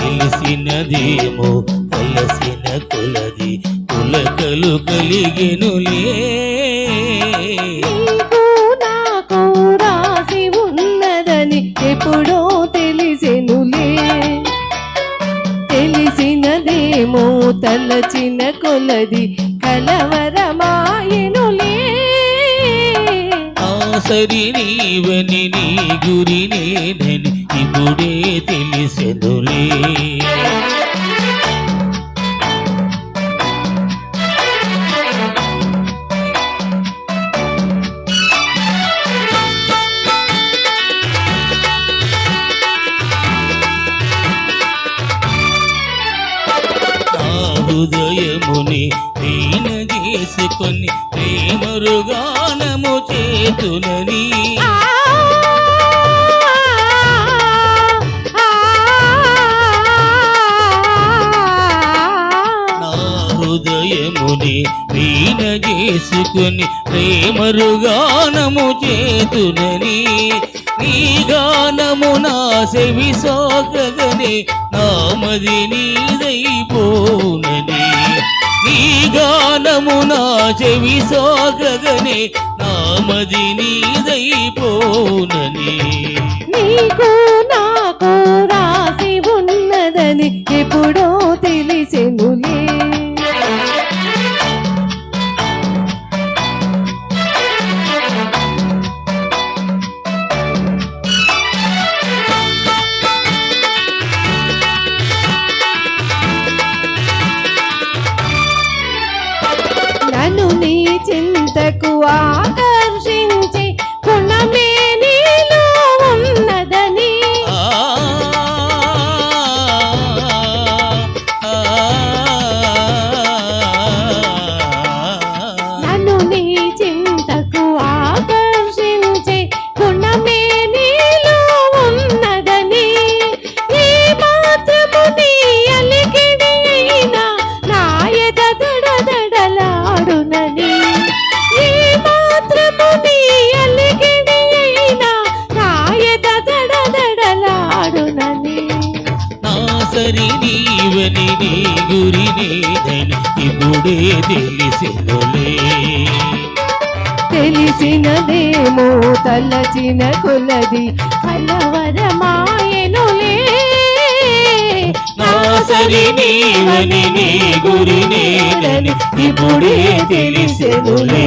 తెలిసినదేమో కలసిన కొలది కులకలు కలిగెనులే. నీకు రాసి ఉన్నదని ఎప్పుడో తెలిసెనులే. తెలిసినదేమో తలచిన కొలది కలవరమాయనులే. ఆసరి నీవని నీ గురి నేనని ఇప్పుడే తెలిసెనులే హృదయముని దీన చేసుకొని ప్రేమరుగానము చేతునని హృదయముని వీణ చేసుకుని ప్రేమరుగానము చేతునని నీ గానము నా సెవి సోకగని నామది నీదైపోనని నీ గానము నా చెవి సోకగని నామది నీదైపోనని. నీకు నాకు రాసి ఉన్నదని ఎప్పుడో తెలిసెనులే నీ చింతకు ఆకర్షించ మాత్రము నీ అలికిడి అయినా ఎద దడదడలాడునని. నా సరి నీవని నీ గురి నేనని ఇప్పుడే తెలిసినులే. తెలిసినదేమో తలచిన కొలది కలవరమాయనులే సరి నీవని నీ గురి నేనని ఇప్పుడే తెలిసినులే.